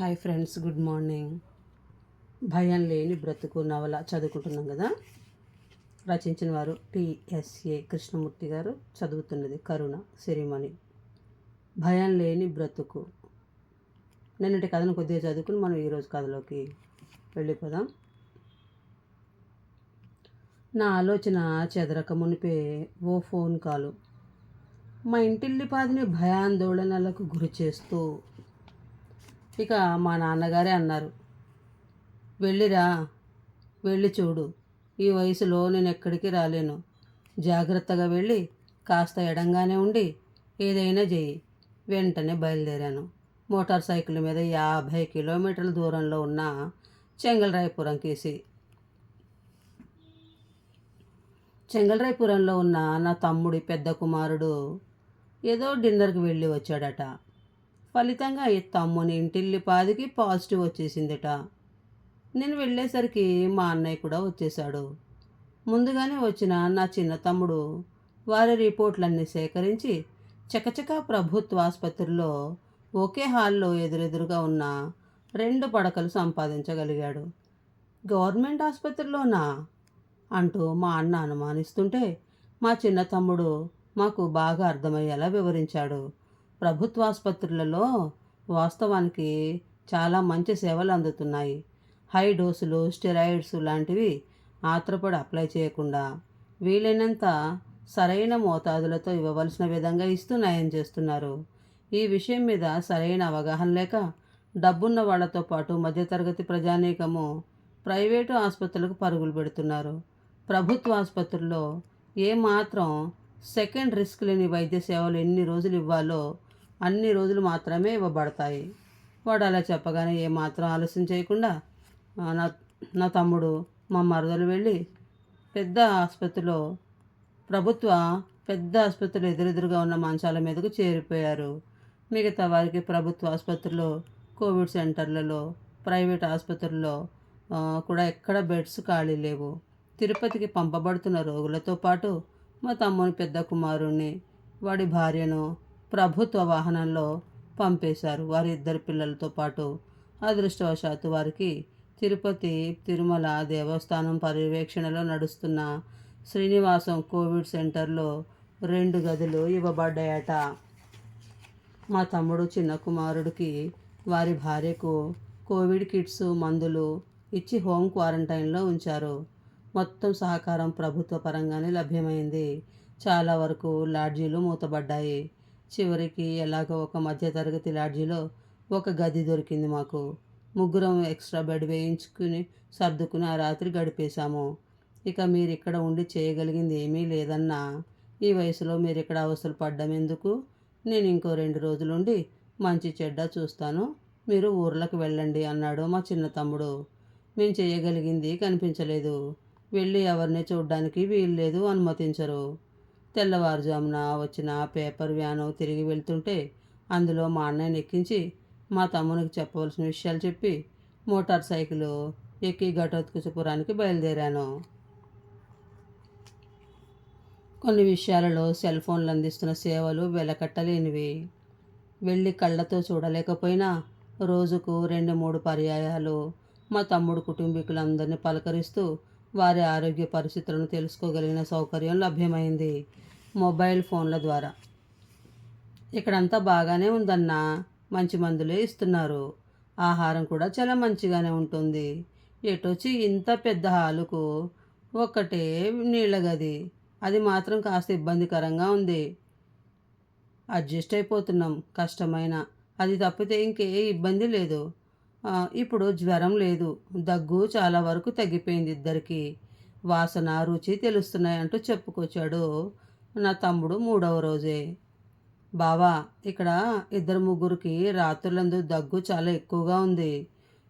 Hi friends good morning. భయం లేని బ్రతుకు నవల చదువుకుంటున్నాం కదా? రచించిన వారు టిఎస్ఏ కృష్ణమూర్తి గారు చదువుతున్నది కరుణ సిరిమణి. భయం లేని బ్రతుకు. నిన్నటి కథను కొద్దిగా చదువుకుని మనం ఈరోజు కథలోకి వెళ్ళిపోదాం. నా ఆలోచన చెదరక మునిపే ఓ ఫోన్ కాలు. మా ఇంటిల్లిపాదిని భయాందోళనలకు గురి చేస్తూ ఇక మా నాన్నగారే అన్నారు. వెళ్ళిరా వెళ్ళి చూడు. ఈ వయసులో నేను ఎక్కడికి రాలేను. జాగ్రత్తగా వెళ్ళి కాస్త ఎడంగానే ఉండి ఏదైనా చెయ్యి. వెంటనే బయలుదేరాను. మోటార్ సైకిల్ మీద యాభై కిలోమీటర్ల దూరంలో ఉన్న చెంగల్రాయపురం కేసి. చెంగల్రాయపురంలో ఉన్న నా తమ్ముడి పెద్ద కుమారుడు ఏదో డిన్నర్కి వెళ్ళి వచ్చాడట. ఫలితంగా ఈ తమ్ముని ఇంటిల్లిపాదికి పాజిటివ్ వచ్చేసిందట. నేను వెళ్ళేసరికి మా అన్నయ్య కూడా వచ్చేశాడు. ముందుగానే వచ్చిన నా చిన్న తమ్ముడు వారి రిపోర్ట్లన్నీ సేకరించి చకచకా ప్రభుత్వ ఆసుపత్రిలో ఒకే హాల్లో ఎదురెదురుగా ఉన్న రెండు పడకలు సంపాదించగలిగాడు. గవర్నమెంట్ ఆసుపత్రిలోనా? అంటూ మా అన్న అనుమానిస్తుంటే మా చిన్న తమ్ముడు మాకు బాగా అర్థమయ్యేలా వివరించాడు. ప్రభుత్వ ఆసుపత్రులలో వాస్తవానికి చాలా మంచి సేవలు అందుతున్నాయి. హై డోసులు స్టెరాయిడ్స్ లాంటివి ఆత్రపడి అప్లై చేయకుండా వీలైనంత సరైన మోతాదులతో ఇవ్వవలసిన విధంగా ఇస్తూ నయం చేస్తున్నారు. ఈ విషయం మీద సరైన అవగాహన లేక డబ్బున్న వాళ్ళతో పాటు మధ్యతరగతి ప్రజానీకము ప్రైవేటు ఆసుపత్రులకు పరుగులు పెడుతున్నారు. ప్రభుత్వ ఆసుపత్రుల్లో ఏమాత్రం సెకండ్ రిస్క్ లేని వైద్య సేవలు ఎన్ని రోజులు ఇవ్వాలో అన్ని రోజులు మాత్రమే ఇవ్వబడతాయి. వాడు అలా చెప్పగానే ఏమాత్రం ఆలస్యం చేయకుండా నా నా తమ్ముడు మా మరదలు వెళ్ళి పెద్ద ఆసుపత్రిలో ప్రభుత్వ పెద్ద ఆసుపత్రులు ఎదురెదురుగా ఉన్న మంచాల మీదకు చేరిపోయారు. మిగతా వారికి ప్రభుత్వ ఆసుపత్రిలో కోవిడ్ సెంటర్లలో ప్రైవేట్ ఆసుపత్రుల్లో కూడా ఎక్కడ బెడ్స్ ఖాళీ లేవు. తిరుపతికి పంపబడుతున్న రోగులతో పాటు మా తమ్ముని పెద్ద కుమారుణ్ణి వాడి భార్యను ప్రభుత్వ వాహనంలో పంపేశారు. వారి ఇద్దరు పిల్లలతో పాటు అదృష్టవశాత్తు వారికి తిరుపతి తిరుమల దేవస్థానం పర్యవేక్షణలో నడుస్తున్న శ్రీనివాసం కోవిడ్ సెంటర్లో రెండు గదులు ఇవ్వబడ్డాయట. మా తమ్ముడు చిన్న కుమారుడికి వారి భార్యకు కోవిడ్ కిట్స్ మందులు ఇచ్చి హోమ్ క్వారంటైన్లో ఉంచారు. మొత్తం సహకారం ప్రభుత్వ పరంగానే లభ్యమైంది. చాలా వరకు లాడ్జీలు మూతబడ్డాయి. చివరికి ఎలాగో ఒక మధ్యతరగతి లాడ్జిలో ఒక గది దొరికింది మాకు. ముగ్గురం ఎక్స్ట్రా బెడ్ వేయించుకుని సర్దుకుని ఆ రాత్రి గడిపేశాము. ఇక మీరు ఇక్కడ ఉండి చేయగలిగింది ఏమీ లేదన్నా. ఈ వయసులో మీరు ఇక్కడ అవసరం పడ్డం ఎందుకు? నేను ఇంకో రెండు రోజులుండి మంచి చెడ్డ చూస్తాను. మీరు ఊర్లకు వెళ్ళండి అన్నాడు మా చిన్న తమ్ముడు. మేము చేయగలిగింది కనిపించలేదు. వెళ్ళి ఎవరిని చూడడానికి వీల్లేదు అనుమతించరు. తెల్లవారుజామున వచ్చిన పేపర్ వ్యాను తిరిగి వెళ్తుంటే అందులో మా అన్నయ్యని ఎక్కించి మా తమ్మునికి చెప్పవలసిన విషయాలు చెప్పి మోటార్ సైకిల్ ఎక్కి ఘటోత్కచపురానికి బయలుదేరాను. కొన్ని విషయాలలో సెల్ ఫోన్లు అందిస్తున్న సేవలు వెలకట్టలేనివి. వెళ్ళి కళ్ళతో చూడలేకపోయినా రోజుకు రెండు మూడు పర్యాయాలు మా తమ్ముడు కుటుంబీకులందరినీ పలకరిస్తూ వారి ఆరోగ్య పరిస్థితులను తెలుసుకోగలిగిన సౌకర్యం లభ్యమైంది మొబైల్ ఫోన్ల ద్వారా. ఇక్కడంతా బాగానే ఉందన్నా మంచి మందులే ఇస్తున్నారు. ఆహారం కూడా చాలా మంచిగానే ఉంటుంది. ఎటొచ్చి ఇంత పెద్ద హాలుకు ఒక్కటే నీళ్ళ గది అది మాత్రం కాస్త ఇబ్బందికరంగా ఉంది. అడ్జస్ట్ అయిపోతున్నాం కష్టమైన. అది తప్పితే ఇంకే ఇబ్బంది లేదు. ఇప్పుడు జ్వరం లేదు. దగ్గు చాలా వరకు తగ్గిపోయింది ఇద్దరికి. వాసన రుచి తెలుస్తున్నాయి అంటూ చెప్పుకొచ్చాడు నా తమ్ముడు మూడవ రోజే. బావా ఇక్కడ ఇద్దరు ముగ్గురికి రాత్రులందు దగ్గు చాలా ఎక్కువగా ఉంది.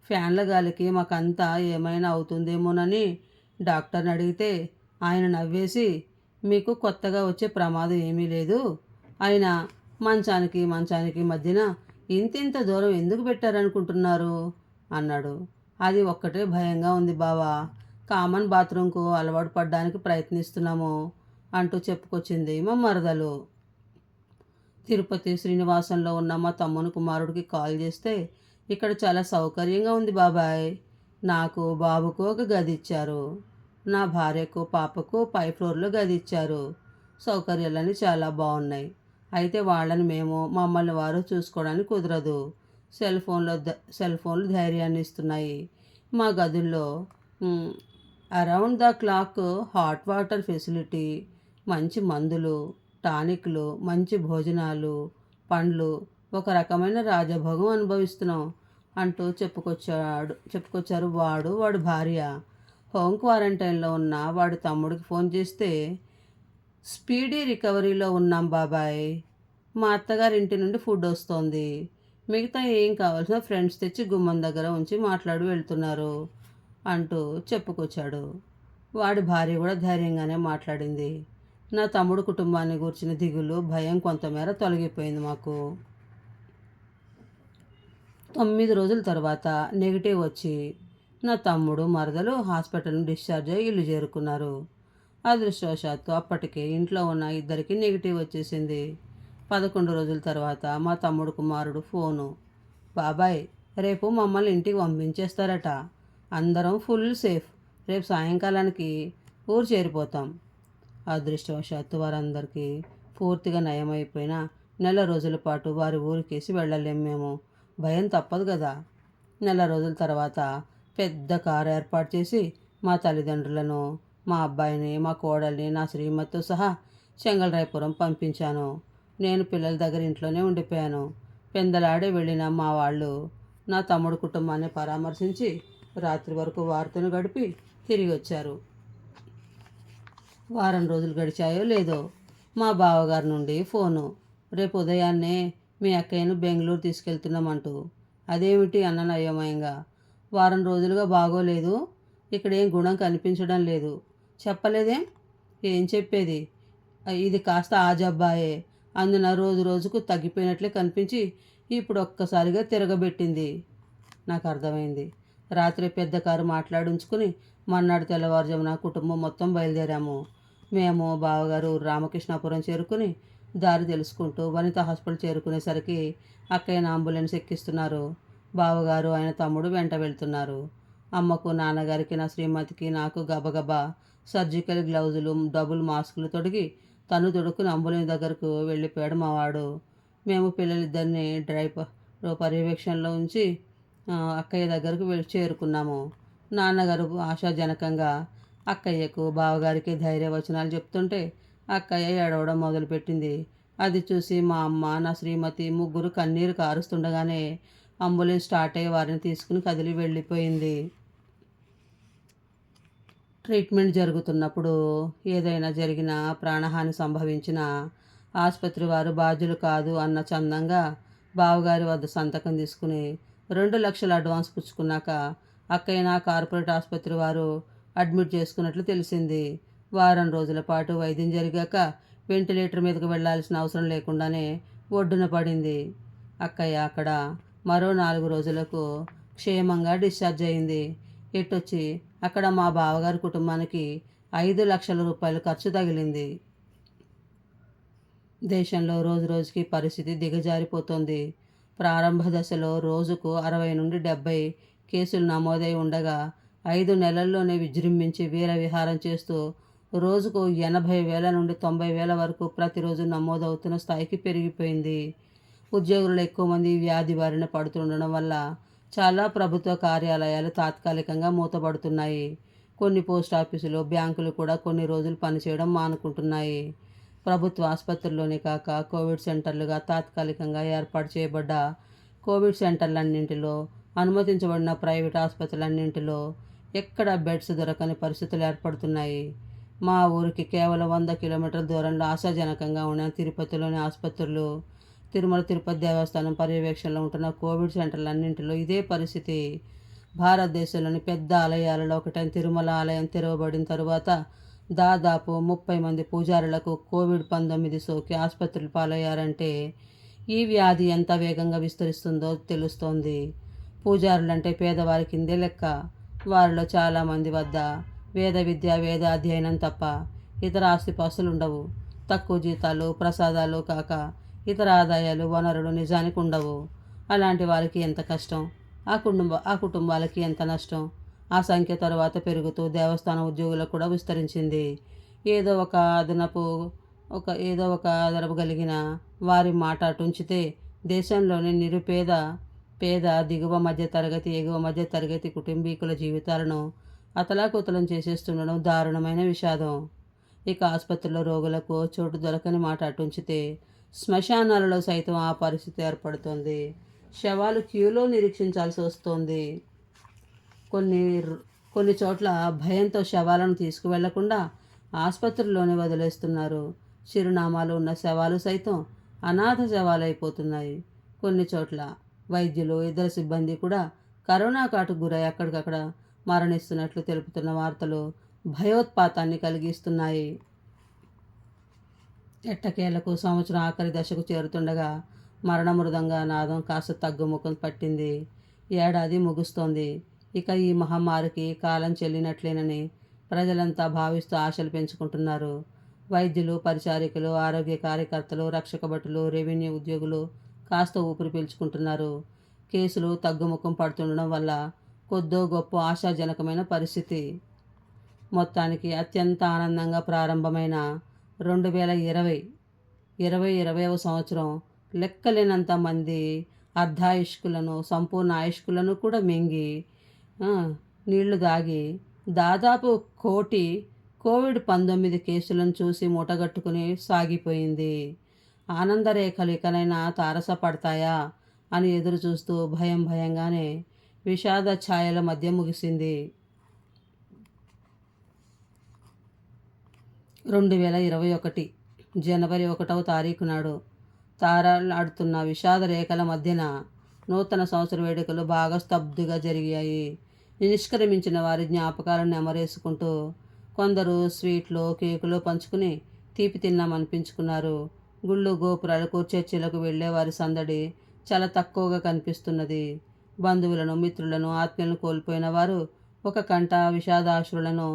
ఫ్యాన్ల గాలికి మాకంతా ఏమైనా అవుతుందేమోనని డాక్టర్ని అడిగితే ఆయన నవ్వేసి మీకు కొత్తగా వచ్చే ప్రమాదం ఏమీ లేదు. ఆయన మంచానికి మంచానికి మధ్యన ఇంతింత దూరం ఎందుకు పెట్టారనుకుంటున్నారు? అన్నాడు. అది ఒక్కటే భయంగా ఉంది బావా. కామన్ బాత్రూంకు అలవాటు పడడానికి ప్రయత్నిస్తున్నాము అంటూ చెప్పుకొచ్చింది మా మరదలు. తిరుపతి శ్రీనివాసంలో ఉన్న మా తమ్ముని కుమారుడికి కాల్ చేస్తే ఇక్కడ చాలా సౌకర్యంగా ఉంది బాబాయ్. నాకు బాబుకు ఒక గది ఇచ్చారు. నా భార్యకు పాపకు పై ఫ్లోర్లో గది ఇచ్చారు. సౌకర్యాలన్నీ చాలా బాగున్నాయి. అయితే వాళ్ళని మేము మమ్మల్ని వారు చూసుకోవడానికి కుదరదు. సెల్ ఫోన్లో సెల్ ఫోన్లు ధైర్యాన్ని ఇస్తున్నాయి. మా గదుల్లో around the clock hot water facility మంచి మందులు టానిక్లు మంచి భోజనాలు పండ్లు ఒక రకమైన రాజభోగం అనుభవిస్తున్నాం అంటూ చెప్పుకొచ్చాడు చెప్పుకొచ్చారు వాడు వాడు భార్య. హోమ్ క్వారంటైన్లో ఉన్న వాడి తమ్ముడికి ఫోన్ చేస్తే స్పీడీ రికవరీలో ఉన్నాం బాబాయ్. మా అత్తగారి ఇంటి నుండి ఫుడ్ వస్తోంది. మిగతా ఏం కావాల్సిన ఫ్రెండ్స్ తెచ్చి గుమ్మం దగ్గర ఉంచి మాట్లాడి వెళ్తున్నారు అంటూ చెప్పుకొచ్చాడు. వాడి భార్య కూడా ధైర్యంగానే మాట్లాడింది. నా తమ్ముడు కుటుంబాన్ని గూర్చిన దిగులు భయం కొంతమేర తొలగిపోయింది మాకు. తొమ్మిది రోజుల తర్వాత నెగిటివ్ వచ్చి నా తమ్ముడు మరదలు హాస్పిటల్ డిశ్చార్జ్ అయ్యి ఇల్లు చేరుకున్నారు. అదృష్టవశాత్తు అప్పటికే ఇంట్లో ఉన్న ఇద్దరికి నెగిటివ్ వచ్చేసింది. పదకొండు రోజుల తర్వాత మా తమ్ముడు కుమారుడు ఫోను. బాబాయ్ రేపు మమ్మల్ని ఇంటికి పంపించేస్తారట. అందరం ఫుల్ సేఫ్. రేపు సాయంకాలానికి ఊరు చేరిపోతాం. అదృష్టవశాత్తు వారందరికీ పూర్తిగా నయమైపోయిన నెల రోజుల పాటు వారి ఊరికేసి వెళ్ళలేం మేము. భయం తప్పదు కదా. నెల రోజుల తర్వాత పెద్ద కారు ఏర్పాటు చేసి మా తల్లిదండ్రులను మా అబ్బాయిని మా కోడల్ని నా శ్రీమతితో సహా చెంగల్రాయపురం పంపించాను. నేను పిల్లల దగ్గర ఇంట్లోనే ఉండిపోయాను. పెందలాడే వెళ్ళిన మా వాళ్ళు నా తమ్ముడు కుటుంబాన్ని పరామర్శించి రాత్రి వరకు వారితో గడిపి తిరిగి వచ్చారు. వారం రోజులు గడిచాయో లేదో మా బావగారి నుండి ఫోను. రేపు ఉదయాన్నే మీ అక్కయ్యను బెంగళూరు తీసుకెళ్తున్నామంటూ. అదేమిటి అన్నాను అయోమయంగా వారం రోజులుగా బాగోలేదు. ఇక్కడ ఏం గుణం కనిపించడం లేదు. చెప్పలేదేం? ఏం చెప్పేది? ఇది కాస్త ఆ జబ్బాయే. అందున రోజు రోజుకు తగ్గిపోయినట్లే కనిపించి ఇప్పుడు ఒక్కసారిగా తిరగబెట్టింది. నాకు అర్థమైంది. రాత్రి పెద్ద కారు మాట్లాడుంచుకుని మన్నాడు తెల్లవారుజామున కుటుంబం మొత్తం బయలుదేరాము. మేము బావగారు రామకృష్ణాపురం చేరుకుని దారి తెలుసుకుంటూ వనిత హాస్పిటల్ చేరుకునేసరికి అక్కయ్య అంబులెన్స్ ఎక్కిస్తున్నారు. బావగారు ఆయన తమ్ముడు వెంట వెళ్తున్నారు. అమ్మకు నాన్నగారికి నా శ్రీమతికి నాకు గబగబా సర్జికల్ గ్లౌజులు డబుల్ మాస్కులు తొడిగి తను తొడుక్కుని అంబులెన్స్ దగ్గరకు వెళ్ళిపోయాడు మావాడు. మేము పిల్లలిద్దరిని డ్రైవర్ పర్యవేక్షణలో ఉంచి అక్కయ్య దగ్గరకు వెళ్ళి చేరుకున్నాము. నాన్నగారు ఆశాజనకంగా అక్కయ్యకు బావగారికి ధైర్యవచనాలు చెప్తుంటే అక్కయ్య ఏడవడం మొదలుపెట్టింది. అది చూసి మా అమ్మ నా శ్రీమతి ముగ్గురు కన్నీరు కారుస్తుండగానే అంబులెన్స్ స్టార్ట్ అయ్యి వారిని తీసుకుని కదిలి వెళ్ళిపోయింది. ట్రీట్మెంట్ జరుగుతున్నప్పుడు ఏదైనా జరిగినా ప్రాణహాని సంభవించిన ఆసుపత్రి వారు బాధ్యులు కాదు అన్న చందంగా బావగారి వద్ద సంతకం తీసుకుని రెండు లక్షల అడ్వాన్స్ పుచ్చుకున్నాక అక్కయ్య కార్పొరేట్ ఆసుపత్రి వారు అడ్మిట్ చేసుకున్నట్లు తెలిసింది. వారం రోజుల పాటు వైద్యం జరిగాక వెంటిలేటర్ మీదకు వెళ్ళాల్సిన అవసరం లేకుండానే ఒడ్డున పడింది. అక్కయ్య అక్కడ మరో నాలుగు రోజులకు క్షేమంగా డిశ్చార్జ్ అయింది. ఎట్టొచ్చి అక్కడ మా బావగారి కుటుంబానికి ఐదు లక్షల రూపాయలు ఖర్చు తగిలింది. దేశంలో రోజు రోజుకి పరిస్థితి దిగజారిపోతుంది. ప్రారంభ దశలో రోజుకు అరవై నుండి డెబ్బై కేసులు నమోదై ఉండగా ఐదు నెలల్లోనే విజృంభించి వీర విహారం చేస్తూ రోజుకు ఎనభై వేల నుండి తొంభై వేల వరకు ప్రతిరోజు నమోదవుతున్న స్థాయికి పెరిగిపోయింది. ఉద్యోగులు ఎక్కువ మంది వ్యాధి బారిన పడుతుండడం వల్ల చాలా ప్రభుత్వ కార్యాలయాలు తాత్కాలికంగా మూతపడుతున్నాయి. కొన్ని పోస్ట్ ఆఫీసులు బ్యాంకులు కూడా కొన్ని రోజులు పనిచేయడం మానుకుంటున్నాయి. ప్రభుత్వ ఆసుపత్రుల్లోనే కాక కోవిడ్ సెంటర్లుగా తాత్కాలికంగా ఏర్పాటు చేయబడ్డ కోవిడ్ సెంటర్లన్నింటిలో అనుమతించబడిన ప్రైవేట్ ఆసుపత్రులన్నింటిలో ఎక్కడ బెడ్స్ దొరకని పరిస్థితులు ఏర్పడుతున్నాయి. మా ఊరికి కేవలం వంద కిలోమీటర్ల దూరంలో ఆశాజనకంగా ఉన్న తిరుపతిలోని ఆసుపత్రులు తిరుమల తిరుపతి దేవస్థానం పర్యవేక్షణలో ఉంటున్న కోవిడ్ సెంటర్లన్నింటిలో ఇదే పరిస్థితి. భారతదేశంలోని పెద్ద ఆలయాలలో ఒకటైన తిరుమల ఆలయం తెరవబడిన తరువాత దాదాపు ముప్పై మంది పూజారులకు కోవిడ్ పంతొమ్మిది సోకి ఆసుపత్రులు పాలయ్యారంటే ఈ వ్యాధి ఎంత వేగంగా విస్తరిస్తుందో తెలుస్తోంది. పూజారులంటే పేదవారి కిందే లెక్క. వారిలో చాలామంది వద్ద వేద విద్య వేద అధ్యయనం తప్ప ఇతర ఆస్తిపాస్తులు ఉండవు. తక్కువ జీతాలు ప్రసాదాలు కాక ఇతర ఆదాయాలు వనరులు నిజానికి ఉండవు. అలాంటి వారికి ఎంత కష్టం? ఆ కుటుంబ ఆ కుటుంబాలకి ఎంత నష్టం? ఆ సంఖ్య తర్వాత పెరుగుతూ దేవస్థాన ఉద్యోగులకు కూడా విస్తరించింది. ఏదో ఒక అదనపు ఒక ఏదో ఒక అదనపు కలిగిన వారి మాట అటుంచితే దేశంలోని నిరుపేద పేద దిగువ మధ్య తరగతి ఎగువ మధ్య తరగతి కుటుంబీకుల జీవితాలను అతలాకుతలం చేసేస్తుండడం దారుణమైన విషాదం. ఇక ఆసుపత్రిలో రోగులకు చోటు దొరకని మాట అటుంచితే శ్మశానాలలో సైతం ఆ పరిస్థితి ఏర్పడుతుంది. శవాలు క్యూలో నిరీక్షించాల్సి వస్తుంది. కొన్ని కొన్ని చోట్ల భయంతో శవాలను తీసుకువెళ్ళకుండా ఆసుపత్రుల్లోనే వదిలేస్తున్నారు. చిరునామాలు ఉన్న శవాలు సైతం అనాథ శవాలైపోతున్నాయి. కొన్ని చోట్ల వైద్యులు ఇతర సిబ్బంది కూడా కరోనా కాటుకు గురై అక్కడికక్కడ మరణిస్తున్నట్లు తెలుపుతున్న వార్తలు భయోత్పాతాన్ని కలిగిస్తున్నాయి. ఎట్టకేలకు సంవత్సరం ఆఖరి దశకు చేరుతుండగా మరణ మృదంగా నాదం కాస్త తగ్గుముఖం పట్టింది. ఏడాది ముగుస్తోంది. ఇక ఈ మహమ్మారికి కాలం చెల్లినట్లేనని ప్రజలంతా భావిస్తూ ఆశలు పెంచుకుంటున్నారు. వైద్యులు పరిచారికలు ఆరోగ్య కార్యకర్తలు రక్షక భటులు రెవెన్యూ ఉద్యోగులు కాస్త ఊపిరి పీల్చుకుంటున్నారు. కేసులు తగ్గుముఖం పడుతుండడం వల్ల కొద్దో గొప్ప ఆశాజనకమైన పరిస్థితి. మొత్తానికి అత్యంత ఆనందంగా ప్రారంభమైన రెండు వేల ఇరవై ఇరవై ఇరవైవ సంవత్సరం లెక్కలేనంత మంది అర్ధాయుష్కులను సంపూర్ణ ఆయుష్కులను కూడా మింగి నీళ్ళు దాగి దాదాపు కోటి కోవిడ్ పంతొమ్మిది కేసులను చూసి మూటగట్టుకుని సాగిపోయింది. ఆనందరేఖలు ఇకనైనా తారసపడతాయా అని ఎదురు చూస్తూ భయం భయంగానే విషాద ఛాయల మధ్య ముగిసింది. రెండు వేల ఇరవై ఒకటి జనవరి ఒకటవ తారీఖు నాడు తారాడుతున్న విషాద రేఖల మధ్యన నూతన సంవత్సర వేడుకలు బాగా స్తబ్దుగా జరిగాయి. నిష్క్రమించిన వారి జ్ఞాపకాలను నెమరేసుకుంటూ కొందరు స్వీట్లు కేకులు పంచుకుని తీపి తిన్నామనిపించుకున్నారు గుళ్ళు గోపురాలకు చర్చిలకు వెళ్ళేవారి సందడి చాలా తక్కువగా కనిపిస్తున్నది. బంధువులను మిత్రులను ఆత్మీయులను కోల్పోయిన వారు ఒక కంట విషాదాశ్రులను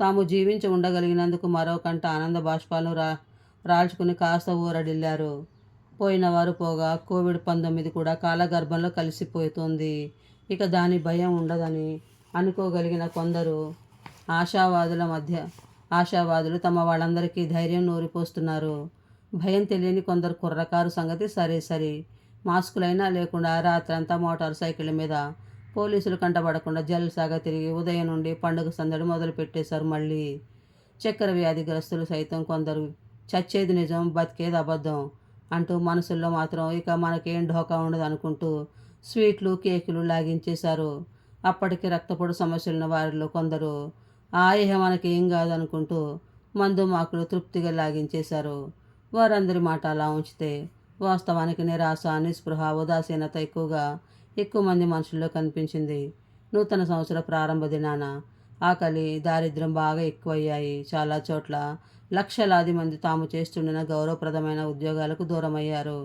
తాము జీవించి ఉండగలిగినందుకు మరో కంట ఆనంద బాష్పాలను రా రాల్చుకుని కాస్త ఊరడిల్లారు. పోయిన వారు పోగా కోవిడ్ పంతొమ్మిది కూడా కాలగర్భంలో కలిసిపోతుంది. ఇక దాని భయం ఉండదని అనుకోగలిగిన కొందరు ఆశావాదుల మధ్య ఆశావాదులు తమ వాళ్ళందరికీ ధైర్యం నూరిపోస్తున్నారు. భయం తెలియని కొందరు కుర్రకారు సంగతి సరే సరే. మాస్కులైనా లేకుండా రాత్రంతా మోటార్ సైకిళ్ళ మీద పోలీసులు కంటపడకుండా జల్సాగా తిరిగి ఉదయం నుండి పండుగ సందడి మొదలుపెట్టేశారు మళ్ళీ. చక్కెర వ్యాధిగ్రస్తులు సైతం కొందరు చచ్చేది నిజం బతికేది అబద్ధం అంటూ మనసుల్లో మాత్రం ఇక మనకేం ఢోకా ఉండదు అనుకుంటూ స్వీట్లు కేకులు లాగించేశారు. అప్పటికి రక్తపోటు సమస్యలున్న వారిలో కొందరు ఆయ మనకేం కాదనుకుంటూ మందు మాకులు తృప్తిగా లాగించేశారు. వారందరి మాట అలా ఉంచితే వాస్తవానికి నిరాశ నిస్పృహ ఉదాసీనత ఎక్కువగా ఎక్కువ మంది మనుషుల్లో కనిపించింది. నూతన సంవత్సర ప్రారంభ దినాన. ఆకలి దారిద్ర్యం బాగా ఎక్కువయ్యాయి. చాలా చోట్ల లక్షలాది మంది తాము చేస్తుండిన గౌరవప్రదమైన ఉద్యోగాలకు దూరమయ్యారు.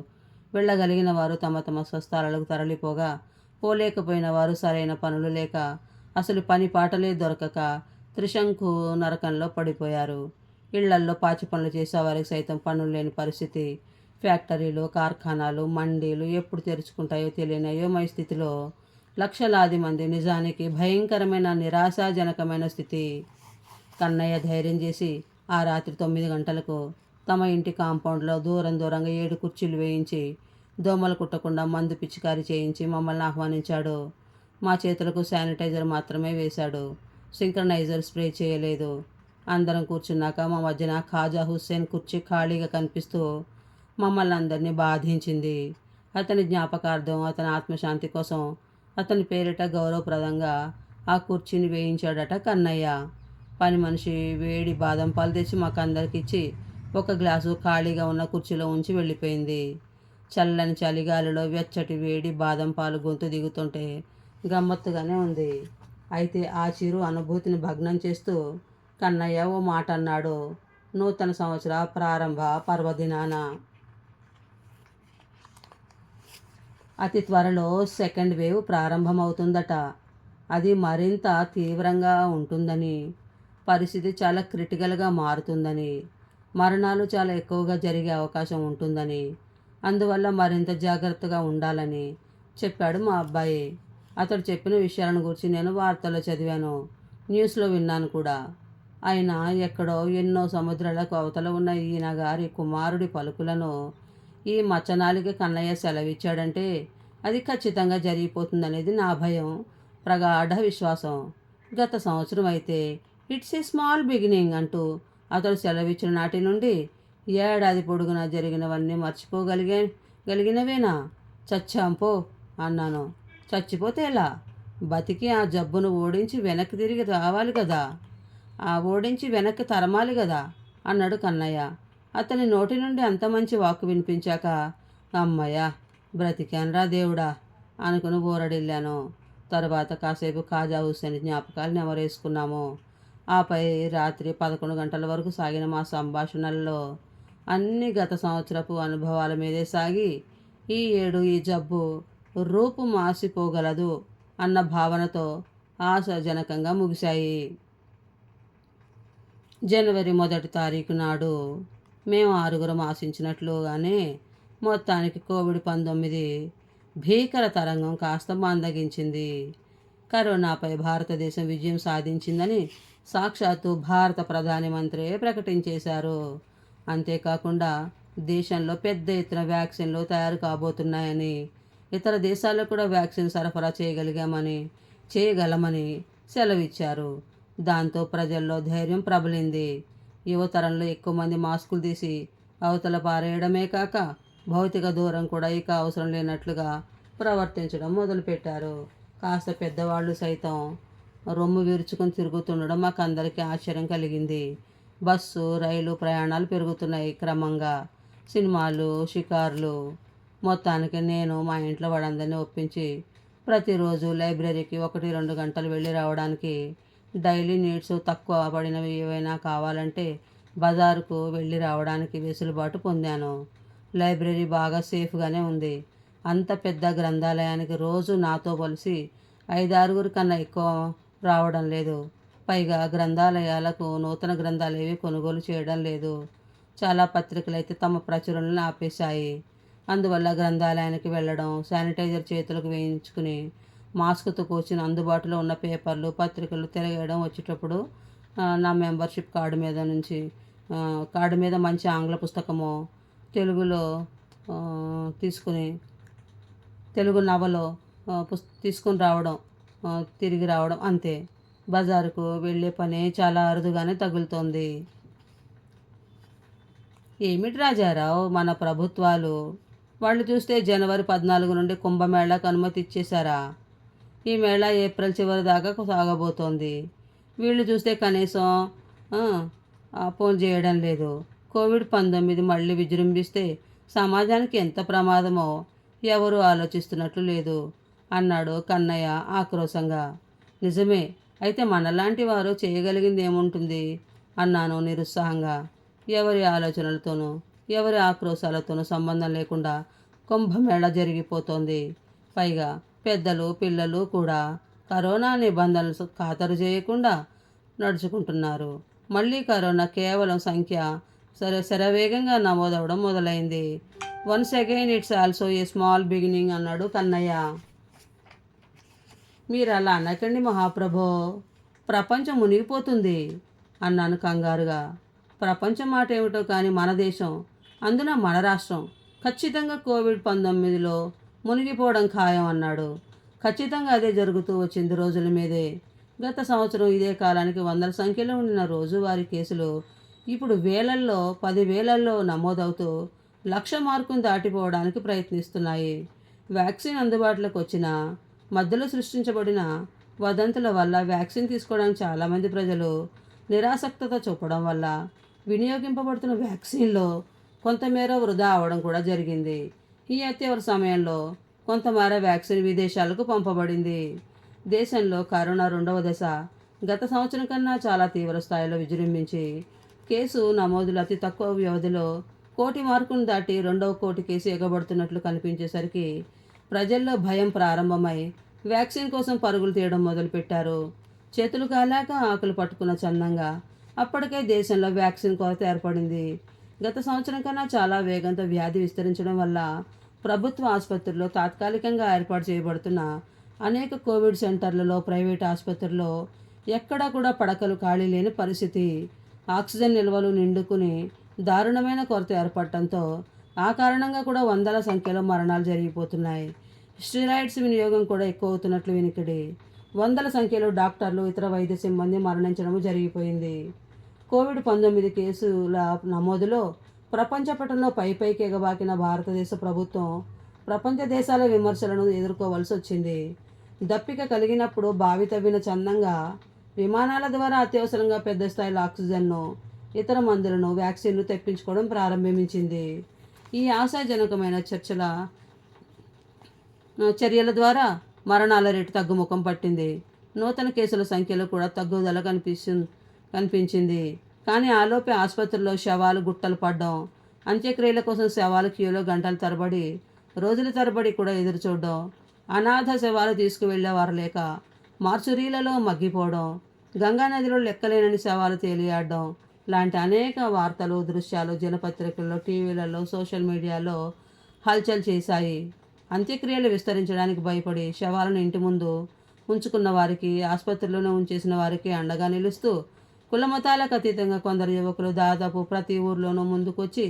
వెళ్ళగలిగిన వారు తమ తమ స్వస్థలాలకు తరలిపోగా పోలేకపోయిన వారు సరైన పనులు లేక అసలు పని పాటలే దొరకక త్రిశంకు నరకంలో పడిపోయారు. ఇళ్ళల్లో పాచి పనులు చేసేవారికి సైతం పనులు లేని పరిస్థితి. ఫ్యాక్టరీలు కార్ఖానాలు మండీలు ఎప్పుడు తెరుచుకుంటాయో తెలియని అయోమయ స్థితిలో లక్షలాది మంది నిజానికి భయంకరమైన నిరాశాజనకమైన స్థితి కన్నయ్య ధైర్యం చేసి ఆ రాత్రి తొమ్మిది గంటలకు తమ ఇంటి కాంపౌండ్లో దూరం దూరంగా ఏడు కుర్చీలు వేయించి దోమలు కుట్టకుండా మందు పిచికారీ చేయించి మమ్మల్ని ఆహ్వానించాడు. మా చేతులకు శానిటైజర్ మాత్రమే వేశాడు. సింక్రనైజర్ స్ప్రే చేయలేదు. అందరం కూర్చున్నాక మా మధ్యన ఖాజా హుస్సేన్ కుర్చీ ఖాళీగా కనిపిస్తూ మమ్మల్ని అందరినీ బాధించింది. అతని జ్ఞాపకార్థం అతని ఆత్మశాంతి కోసం అతని పేరిట గౌరవప్రదంగా ఆ కుర్చీని వేయించాడట కన్నయ్య. పని మనిషి వేడి బాదం పాలు తెచ్చి మాకు అందరికి ఇచ్చి ఒక గ్లాసు ఖాళీగా ఉన్న కుర్చీలో ఉంచి వెళ్ళిపోయింది. చల్లని చలిగాలిలో వెచ్చటి వేడి బాదం పాలు గొంతు దిగుతుంటే గమ్మత్తుగానే ఉంది. అయితే ఆ చిరు అనుభూతిని భగ్నం చేస్తూ కన్నయ్య ఓ మాట అన్నాడు నూతన సంవత్సర ప్రారంభ పర్వదినాన అతి త్వరలో సెకండ్ వేవ్ ప్రారంభమవుతుందట. అది మరింత తీవ్రంగా ఉంటుందని పరిస్థితి చాలా క్రిటికల్గా మారుతుందని మరణాలు చాలా ఎక్కువగా జరిగే అవకాశం ఉంటుందని అందువల్ల మరింత జాగ్రత్తగా ఉండాలని చెప్పాడు మా అబ్బాయి. అతడు చెప్పిన విషయాలను గురించి నేను వార్తల్లో చదివాను న్యూస్లో విన్నాను కూడా. ఆయన ఎక్కడో ఎన్నో సముద్రాలకు అవతల ఉన్న ఈయన గారి కుమారుడి పలుకులను ఈ మచ్చనాలికి కన్నయ్య సెలవిచ్చాడంటే అది ఖచ్చితంగా జరిగిపోతుందనేది నా భయం ప్రగాఢ విశ్వాసం. గత సంవత్సరం అయితే ఇట్స్ ఏ స్మాల్ బిగినింగ్ అంటూ అతడు సెలవిచ్చిన నాటి నుండి ఏడాది పొడుగునా జరిగినవన్నీ మర్చిపోగలిగే గలిగినవేనా? చచ్చాంపో అన్నాను. చచ్చిపోతే ఎలా? బతికి ఆ జబ్బును ఓడించి వెనక్కి తిరిగి రావాలి కదా? ఆ ఓడించి వెనక్కి తరమాలి కదా? అన్నాడు కన్నయ్య. అతని నోటి నుండి అంత మంచి వాక్కు వినిపించాక అమ్మయ్యా బ్రతికానరా దేవుడా అనుకుని బోరడిల్లాను. తర్వాత కాసేపు కాజా హుస్సేన్ జ్ఞాపకాలు నెమరేసుకున్నాము. ఆపై రాత్రి పదకొండు గంటల వరకు సాగిన మా సంభాషణల్లో అన్ని గత సంవత్సరపు అనుభవాల మీదే సాగి ఈ ఏడు ఈ జబ్బు రూపు మాసిపోగలదు అన్న భావనతో ఆశాజనకంగా ముగిశాయి. జనవరి మొదటి తారీఖు నాడు మేము ఆరుగురం ఆశించినట్లుగానే మొత్తానికి కోవిడ్ పంతొమ్మిది భీకర తరంగం కాస్త మందగించింది. కరోనాపై భారతదేశం విజయం సాధించిందని సాక్షాత్తు భారత ప్రధాని మంత్రి ప్రకటించేశారు. అంతేకాకుండా దేశంలో పెద్ద ఎత్తున వ్యాక్సిన్లు తయారు కాబోతున్నాయని ఇతర దేశాలకు కూడా వ్యాక్సిన్ సరఫరా చేయగలిగామని చేయగలమని సెలవిచ్చారు. దాంతో ప్రజల్లో ధైర్యం ప్రబలింది. యువతరంలో ఎక్కువ మంది మాస్కులు తీసి అవతల పారేయడమే కాక భౌతిక దూరం కూడా ఇక అవసరం లేనట్లుగా ప్రవర్తించడం మొదలుపెట్టారు. కాస్త పెద్దవాళ్ళు సైతం రొమ్ము విరుచుకొని తిరుగుతుండడం మాకు అందరికీ ఆశ్చర్యం కలిగింది. బస్సు రైలు ప్రయాణాలు పెరుగుతున్నాయి క్రమంగా. సినిమాలు షికార్లు. మొత్తానికి నేను మా ఇంట్లో వాళ్ళందరినీ ఒప్పించి ప్రతిరోజు లైబ్రరీకి ఒకటి రెండు గంటలు వెళ్ళి రావడానికి డైలీ నీడ్స్ తక్కువ పడినవి ఏవైనా కావాలంటే బజారుకు వెళ్ళి రావడానికి వెసులుబాటు పొందాను. లైబ్రరీ బాగా సేఫ్గానే ఉంది. అంత పెద్ద గ్రంథాలయానికి రోజు నాతో కలిసి ఐదారుగురి కన్నా ఎక్కువ రావడం లేదు. పైగా గ్రంథాలయాలకు నూతన గ్రంథాలు ఏవి కొనుగోలు చేయడం లేదు. చాలా పత్రికలు అయితే తమ ప్రచురణలను ఆపేశాయి. అందువల్ల గ్రంథాలయానికి వెళ్ళడం శానిటైజర్ చేతులకు వేయించుకుని మాస్క్తో కూర్చుని అందుబాటులో ఉన్న పేపర్లు పత్రికలు తిరగడం వచ్చేటప్పుడు నా మెంబర్షిప్ కార్డు మీద నుంచి కార్డు మీద మంచి ఆంగ్ల పుస్తకము తెలుగులో తీసుకుని తెలుగు నవలో పుస్ తీసుకుని రావడం తిరిగి రావడం అంతే. బజారుకు వెళ్ళే పని చాలా అరుదుగానే తగులుతోంది. ఏమిటి రాజారావు? మన ప్రభుత్వాలు. వాళ్ళు చూస్తే జనవరి పద్నాలుగు నుండి కుంభమేళాకు అనుమతి ఇచ్చేశారా? ఈ మేళ ఏప్రిల్ చివరి దాకా సాగబోతోంది. వీళ్ళు చూస్తే కనీసం ఫోన్ చేయడం లేదు. కోవిడ్ పంతొమ్మిది మళ్ళీ విజృంభిస్తే సమాజానికి ఎంత ప్రమాదమో ఎవరు ఆలోచిస్తున్నట్లు లేదు అన్నాడు కన్నయ్య ఆక్రోశంగా. నిజమే అయితే మనలాంటి వారు చేయగలిగింది ఏముంటుంది అన్నాను నిరుత్సాహంగా. ఎవరి ఆలోచనలతోనూ ఎవరి ఆక్రోశాలతోనూ సంబంధం లేకుండా కుంభమేళ జరిగిపోతోంది. పైగా పెద్దలు పిల్లలు కూడా కరోనా నిబంధనలు ఖాతరు చేయకుండా నడుచుకుంటున్నారు. మళ్ళీ కరోనా కేవలం సంఖ్య సరే శరవేగంగా నమోదవడం మొదలైంది. Once again it's also a small beginning అన్నాడు కన్నయ్య. మీరు అలా అనకండి మహాప్రభో ప్రపంచం మునిగిపోతుంది అన్నాను కంగారుగా. ప్రపంచం మాట ఏమిటో కానీ మన దేశం అందున మన రాష్ట్రం ఖచ్చితంగా కోవిడ్ పంతొమ్మిదిలో మునిగిపోవడం ఖాయం అన్నాడు. ఖచ్చితంగా అదే జరుగుతూ వచ్చింది రోజుల మీదే. గత సంవత్సరం ఇదే కాలానికి వందల సంఖ్యలో ఉండిన రోజువారీ కేసులు ఇప్పుడు వేలల్లో పదివేలల్లో నమోదవుతూ లక్ష మార్కును దాటిపోవడానికి ప్రయత్నిస్తున్నాయి. వ్యాక్సిన్ అందుబాటులోకి వచ్చిన మధ్యలో సృష్టించబడిన వదంతుల వల్ల వ్యాక్సిన్ తీసుకోవడానికి చాలామంది ప్రజలు నిరాసక్తత చూపడం వల్ల వినియోగింపబడుతున్న వ్యాక్సిన్లో కొంతమేర వృధా అవడం కూడా జరిగింది. ఈ అత్యవసర సమయంలో కొంతమేర వ్యాక్సిన్ విదేశాలకు పంపబడింది. దేశంలో కరోనా రెండవ దశ గత సంవత్సరం కన్నా చాలా తీవ్ర స్థాయిలో విజృంభించి కేసు నమోదులు అతి తక్కువ వ్యవధిలో కోటి మార్కును దాటి రెండవ కోటి కేసు ఎగబడుతున్నట్లు కనిపించేసరికి ప్రజల్లో భయం ప్రారంభమై వ్యాక్సిన్ కోసం పరుగులు తీయడం మొదలుపెట్టారు. చేతులు కాలాక ఆకులు పట్టుకున్న చందంగా అప్పటికే దేశంలో వ్యాక్సిన్ కొరత ఏర్పడింది. గత సంవత్సరం కన్నా చాలా వేగంతో వ్యాధి విస్తరించడం వల్ల ప్రభుత్వ ఆసుపత్రుల్లో తాత్కాలికంగా ఏర్పాటు చేయబడుతున్న అనేక కోవిడ్ సెంటర్లలో ప్రైవేట్ ఆసుపత్రుల్లో ఎక్కడా కూడా పడకలు ఖాళీ లేని పరిస్థితి. ఆక్సిజన్ నిల్వలు నిండుకుని దారుణమైన కొరత ఏర్పడటంతో ఆ కారణంగా కూడా వందల సంఖ్యలో మరణాలు జరిగిపోతున్నాయి. స్టెరాయిడ్స్ వినియోగం కూడా ఎక్కువ అవుతున్నట్లు వినికిడి. వందల సంఖ్యలో డాక్టర్లు ఇతర వైద్య సిబ్బంది మరణించడం జరిగిపోయింది. కోవిడ్ పంతొమ్మిది కేసుల నమోదులో ప్రపంచ పటంలో పై పైకి ఎగబాకిన భారతదేశ ప్రభుత్వం ప్రపంచ దేశాల విమర్శలను ఎదుర్కోవాల్సి వచ్చింది. దప్పిక కలిగినప్పుడు బావి తవ్విన చందంగా విమానాల ద్వారా అత్యవసరంగా పెద్ద స్థాయిలో ఆక్సిజన్ను ఇతర మందులను వ్యాక్సిన్లు తెప్పించుకోవడం ప్రారంభించింది. ఈ ఆశాజనకమైన చర్చల చర్యల ద్వారా మరణాల రేటు తగ్గుముఖం పట్టింది. నూతన కేసుల సంఖ్యలో కూడా తగ్గుదల కనిపిస్తుంది కనిపించింది. కానీ ఆలోపే ఆసుపత్రిలో శవాలు గుట్టలు పడ్డం అంత్యక్రియల కోసం శవాలు క్యూలో గంటల తరబడి రోజుల తరబడి కూడా ఎదురు చూడడం అనాథ శవాలు తీసుకువెళ్ళేవారు లేక మార్చురీలలో మగ్గిపోవడం గంగా నదిలో లెక్కలేనని శవాలు తేలియాడడం లాంటి అనేక వార్తలు దృశ్యాలు జనపత్రికల్లో టీవీలలో సోషల్ మీడియాలో హల్చల్ చేశాయి. అంత్యక్రియలు విస్తరించడానికి భయపడి శవాలను ఇంటి ముందు ఉంచుకున్న వారికి ఆసుపత్రిలోనే ఉంచేసిన వారికి అండగా నిలుస్తూ కులమతాలకు అతీతంగా కొందరు యువకులు దాదాపు ప్రతి ఊర్లోనూ ముందుకొచ్చి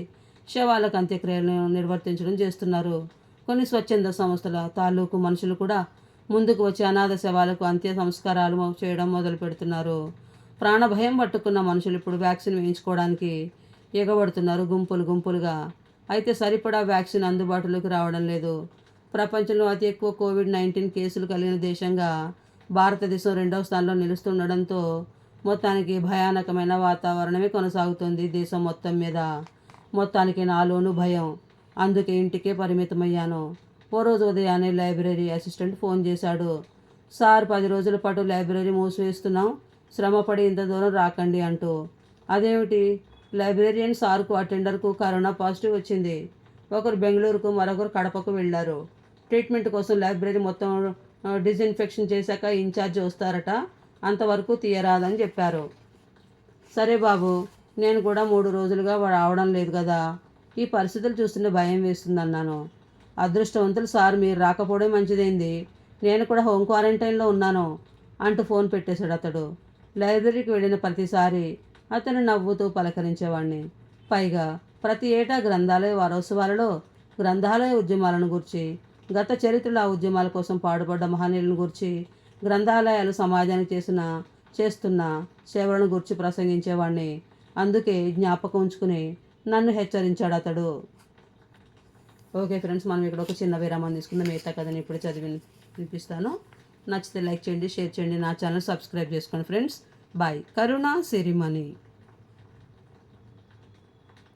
శవాలకు అంత్యక్రియలను నిర్వర్తించడం చేస్తున్నారు. కొన్ని స్వచ్ఛంద సంస్థల తాలూకు మనుషులు కూడా ముందుకు వచ్చి అనాథ శవాలకు అంత్య సంస్కారాలు చేయడం మొదలు పెడుతున్నారు. ప్రాణభయం పట్టుకున్న మనుషులు ఇప్పుడు వ్యాక్సిన్ వేయించుకోవడానికి ఎగబడుతున్నారు గుంపులు గుంపులుగా. అయితే సరిపడా వ్యాక్సిన్ అందుబాటులోకి రావడం లేదు. ప్రపంచంలో అతి ఎక్కువ కోవిడ్ నైన్టీన్ కేసులు కలిగిన దేశంగా భారతదేశం రెండవ స్థానంలో నిలుస్తుండడంతో మొత్తానికి భయానకమైన వాతావరణమే కొనసాగుతుంది దేశం మొత్తం మీద. మొత్తానికి నాలోను భయం. అందుకే ఇంటికే పరిమితమయ్యాను. ఓ రోజు ఉదయాన్నే లైబ్రరీ అసిస్టెంట్ ఫోన్ చేశాడు. సార్ పది రోజుల పాటు లైబ్రరీ మూసివేస్తున్నాం. శ్రమపడి ఇంత దూరం రాకండి అంటూ. అదేమిటి? లైబ్రరీయన్ సార్కు అటెండర్కు కరోనా పాజిటివ్ వచ్చింది. ఒకరు బెంగళూరుకు మరొకరు కడపకు వెళ్ళారు. ట్రీట్మెంట్ కోసం లైబ్రరీ మొత్తం డిజిన్ఫెక్షన్ చేశాక ఇన్ఛార్జ్ వస్తారట. అంతవరకు తీయరాదని చెప్పారు. సరే బాబు నేను కూడా మూడు రోజులుగా రావడం లేదు కదా. ఈ పరిస్థితులు చూస్తుంటే భయం వేస్తుందన్నాను. అదృష్టవంతులు సార్ మీరు రాకపోవడం మంచిదైంది. నేను కూడా హోమ్ క్వారంటైన్లో ఉన్నాను అంటూ ఫోన్ పెట్టేశాడు అతడు. లైబ్రరీకి వెళ్ళిన ప్రతిసారి అతను నవ్వుతూ పలకరించేవాడిని పైగా ప్రతి ఏటా గ్రంథాలయ వారోత్సవాలలో గ్రంథాలయ ఉద్యమాలను గురించి గత చరిత్రలో ఆ ఉద్యమాల కోసం పాడుపడ్డ మహనీయులను గురించి గ్రంథాలయాలు సమాజానికి చేసిన చేస్తున్న సేవలను గురించి ప్రసంగించేవాడిని అందుకే జ్ఞాపకం ఉంచుకుని నన్ను హెచ్చరించాడు అతడు. ఓకే ఫ్రెండ్స్ మనం ఇక్కడ ఒక చిన్న విరామం తీసుకుందాం. మిగతా కథని ఇప్పుడు చదివి వినిపిస్తాను. నచ్చితే లైక్ చేయండి షేర్ చేయండి. నా ఛానల్ సబ్స్క్రైబ్ చేసుకోండి ఫ్రెండ్స్. బాయ్. కరుణ సిరిమణి.